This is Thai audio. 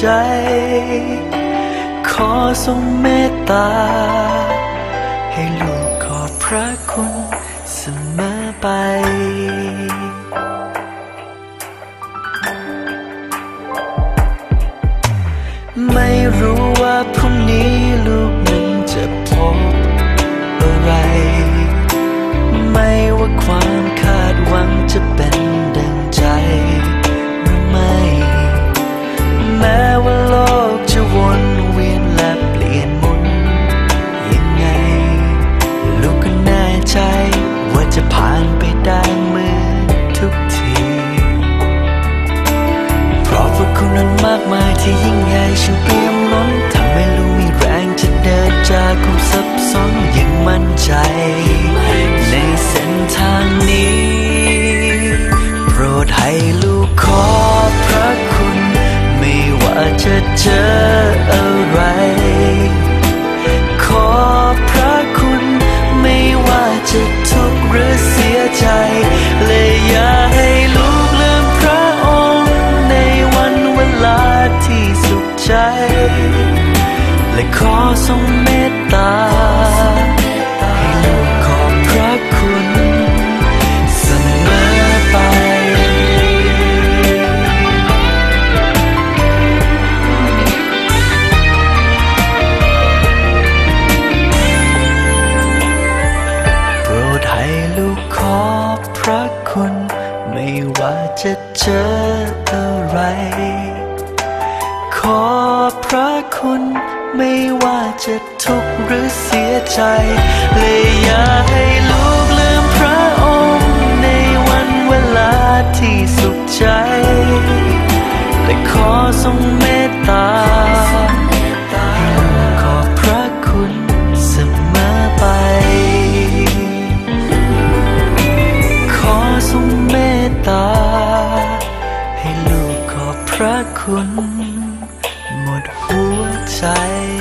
ใจ ขอทรงเมตตา ให้ลูกขอบพระคุณเสมอไปไม่รู้ ผ่านไปได้เหมือนทุกที เพราะพระคุณนั้นมากมายที่ยิ่งใหญ่ฉันเปี่ยมล้นทำให้ลูกมีแรงจะเดินจากความสับสนอย่างมั่นใจ ในเส้นทางนี้ โปรดให้ลูกขอพระคุณ ไม่ว่าจะเจอ ใจและขอทรงเมตตาให้ลูกขอบพระคุณเสมอไป โปรดให้ลูกขอบพระคุณ ไม่ว่าจะเจออะไร ขอพระคุณ ไม่ว่าจะทุกข์หรือเสียใจ เลยอย่าให้ลูกลืมพระองค์ ในวันเวลาที่สุขใจ แต่ขอทรงเมตตา ขอพระคุณเสมอไป ขอทรงเมตตา ให้ลูกขอบพระคุณ 在